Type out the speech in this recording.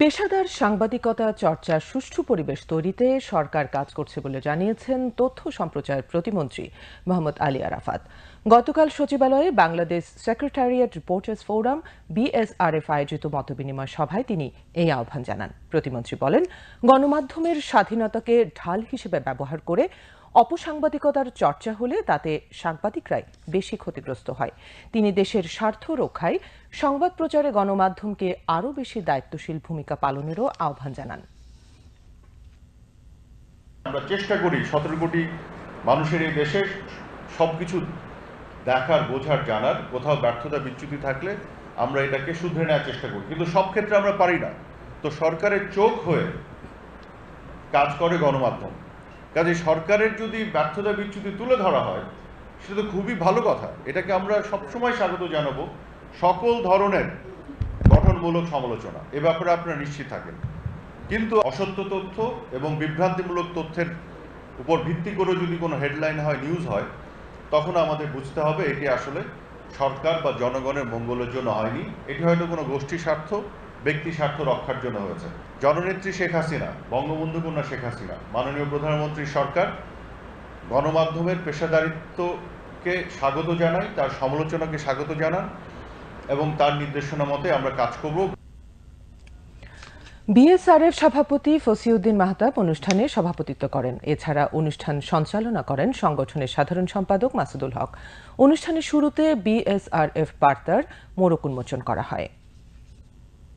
পেশাদার সাংবাদিকতা চর্চার সুষ্ঠু পরিবেশ তৈরিতে সরকার কাজ করছে বলে জানিয়েছেন তথ্য সম্প্রচার প্রতিমন্ত্রী মোহাম্মদ আলী আরাফাত। গতকাল সচিবালয়ে Bangladesh secretariat reporters forum, BSRF আয়োজিত মতবিনিময় সভায় তিনি এই আহ্বান জানান। প্রতিমন্ত্রী বলেন, গণমাধ্যমের স্বাধীনতাকে ঢাল হিসেবে ব্যবহার করে অপসাংবাদিকতার চর্চা হলে তাতে সাংবাদিকরাই বেশি ক্ষতিগ্রস্ত হয়। তিনি দেশের স্বার্থ রক্ষায় সংবাদ প্রচারে গণমাধ্যমকে আরও বেশি দায়িত্বশীল ভূমিকা পালনেরও আহ্বান জানান। আমরা চেষ্টা করি সতেরো কোটি মানুষের এই দেশে সবকিছু দেখার, বোঝার, জানার, কোথাও ব্যর্থতা, বিচ্যুতি থাকলে আমরা এটাকে শুধরে নেওয়ার চেষ্টা করি। কিন্তু সব ক্ষেত্রে আমরা পারি না। তো সরকারের চোখ হয়ে কাজ করে গণমাধ্যম। কাজে সরকারের যদি ব্যর্থতা বিচ্যুতি তুলে ধরা হয়, সেটা তো খুবই ভালো কথা। এটাকে আমরা সবসময় স্বাগত জানাব সকল ধরনের গঠনমূলক সমালোচনা। এ ব্যাপারে আপনারা নিশ্চিত থাকেন। কিন্তু অসত্য তথ্য এবং বিভ্রান্তিমূলক তথ্যের উপর ভিত্তি করে যদি কোনো হেডলাইন হয়, নিউজ হয়, তখন আমাদের বুঝতে হবে এটি আসলে সরকার বা জনগণের মঙ্গলের জন্য হয়নি। এটি হয়তো কোনো গোষ্ঠী স্বার্থ ব্যক্তি স্বার্থ রক্ষার জন্য হয়েছে। জননেত্রী শেখ হাসিনা, বঙ্গবন্ধু কন্যা শেখ হাসিনা, মাননীয় প্রধানমন্ত্রী সরকার গণমাধ্যমের পেশাদারিত্বকে স্বাগত জানাই, তার সমালোচনাকে স্বাগত জানান এবং তার নির্দেশনা মতে আমরা কাজ করব। বিএসআরএফ সভাপতি ফসিউদ্দিন মাহতাব অনুষ্ঠানে সভাপতিত্ব করেন। এছাড়া অনুষ্ঠান সঞ্চালনা করেন সংগঠনের সাধারণ সম্পাদক মাসুদুল হক। অনুষ্ঠানের শুরুতে বিএসআরএফ বার্তার মোড়ক উন্মোচন করা হয়।